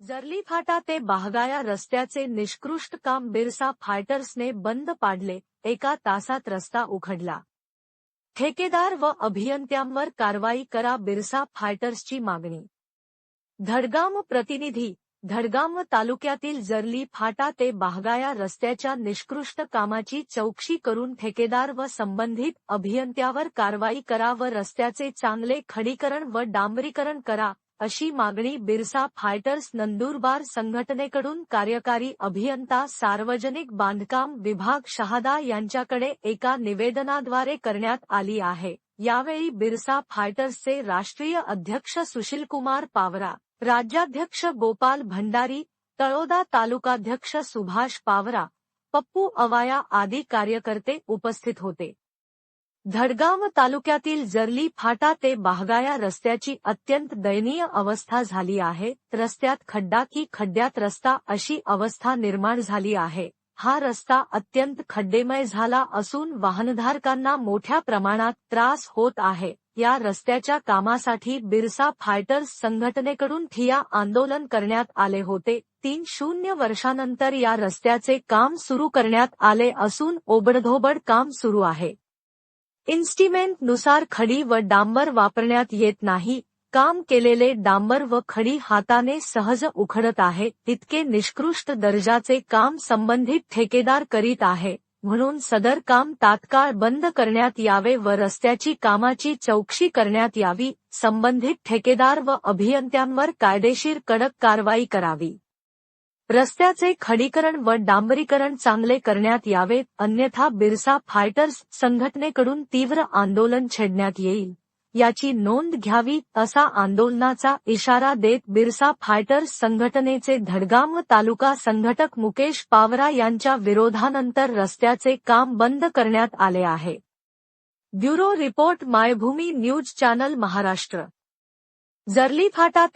जर्ली फाटा ते बाहगाया रस्त्याचे निष्कृष्ट काम बिरसा फायटर्सने बंद पाडले. एका तासात रस्ता उघडला. ठेकेदार व अभियंत्यांवर कारवाई करा बिरसा फायटर्सची मागणी. धडगाम प्रतिनिधी धडगाम तालुक्यातील जर्ली फाटा ते बाहगाया रस्त्याच्या निष्कृष्ट कामाची चौकशी करून ठेकेदार व संबंधित अभियंत्यावर कारवाई करा व रस्त्याचे चांगले खडीकरण व डांबरीकरण करा. अशी मागणी बिरसा फायटर्स नंदुरबार संघटनेकडून कार्यकारी अभियंता सार्वजनिक बांधकाम विभाग शहादा यांच्याकडे एका निवेदनाद्वारे करण्यात आली आहे. यावेळी बिरसा फायटर्सचे राष्ट्रीय अध्यक्ष सुशीलकुमार पावरा, राज्याध्यक्ष गोपाल भंडारी, तळोदा तालुकाध्यक्ष सुभाष पावरा, पप्पू अवाया आदी कार्यकर्ते उपस्थित होते. धडगाव तालुक्यातील जर्ली फाटा ते बाहगाया रस्त्याची अत्यंत दयनीय अवस्था झाली आहे. रस्त्यात खड्डा की खड्ड्यात रस्ता अशी अवस्था निर्माण झाली आहे. हा रस्ता अत्यंत खड्डेमय झाला असून वाहनधारकांना मोठ्या प्रमाणात त्रास होत आहे. या रस्त्याच्या कामासाठी बिरसा फायटर्स संघटनेकडून ठिया आंदोलन करण्यात आले होते. तीन शून्य वर्षानंतर या रस्त्याचे काम सुरू करण्यात आले असून ओबडधोबड काम सुरू आहे. इन्स्टिमेंट नुसार खडी व डांबर वापरण्यात येत नाही. काम केलेले डांबर व खडी हाताने सहज उखडत आहे. तितके निष्कृष्ट दर्जाचे काम संबंधित ठेकेदार करीत आहे. म्हणून सदर काम तात्काळ बंद करण्यात यावे व रस्त्याची कामाची चौकशी करण्यात यावी. संबंधित ठेकेदार व अभियंत्यांवर कायदेशीर कडक कारवाई करावी. रस्त्याचे खडीकरण व डांबरीकरण चांगले करण्यात यावेत अन्यथा बिरसा फायटर्स संघटनेकडून तीव्र आंदोलन छेडण्यात येईल. याची नोंद घ्यावी असा आंदोलनाचा इशारा देत बिरसा फायटर्स संघटनेचे धडगाम तालुका संघटक मुकेश पावरा यांच्या विरोधानंतर रस्त्याचे काम बंद करण्यात आले आहे. Bureau report Maybhumi news channel Maharashtra. Jarli फाटा